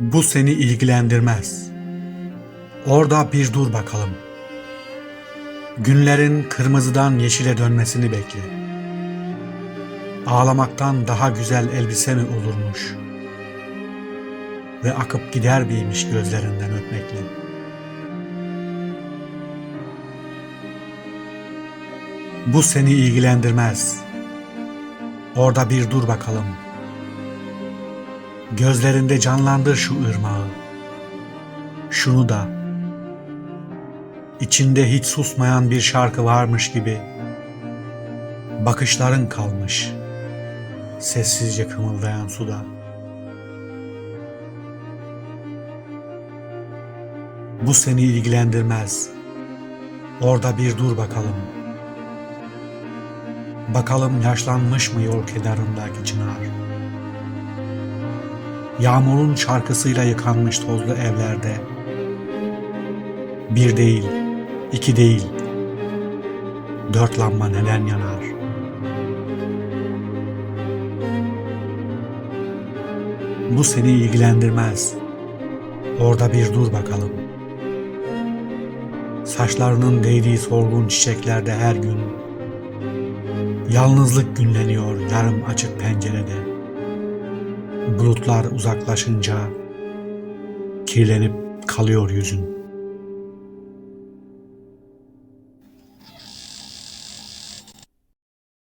Bu seni ilgilendirmez. Orada bir dur bakalım. Günlerin kırmızıdan yeşile dönmesini bekle. Ağlamaktan daha güzel elbise mi olurmuş? Ve akıp gider miymiş gözlerinden öpmekle? Bu seni ilgilendirmez. Orada bir dur bakalım. Gözlerinde canlandır şu ırmağı. Şunu da. İçinde hiç susmayan bir şarkı varmış gibi. Bakışların kalmış. Sessizce kımıldayan suda. Bu seni ilgilendirmez. Orada bir dur bakalım. Bakalım yaşlanmış mı yol kenarındaki çınar? Yağmurun şarkısıyla yıkanmış tozlu evlerde. Bir değil, iki değil, dört lamba neden yanar? Bu seni ilgilendirmez. Orada bir dur bakalım. Saçlarının değdiği solgun çiçeklerde her gün Yalnızlık günleniyor yarım açık pencerede. Bulutlar uzaklaşınca kirlenip kalıyor yüzün.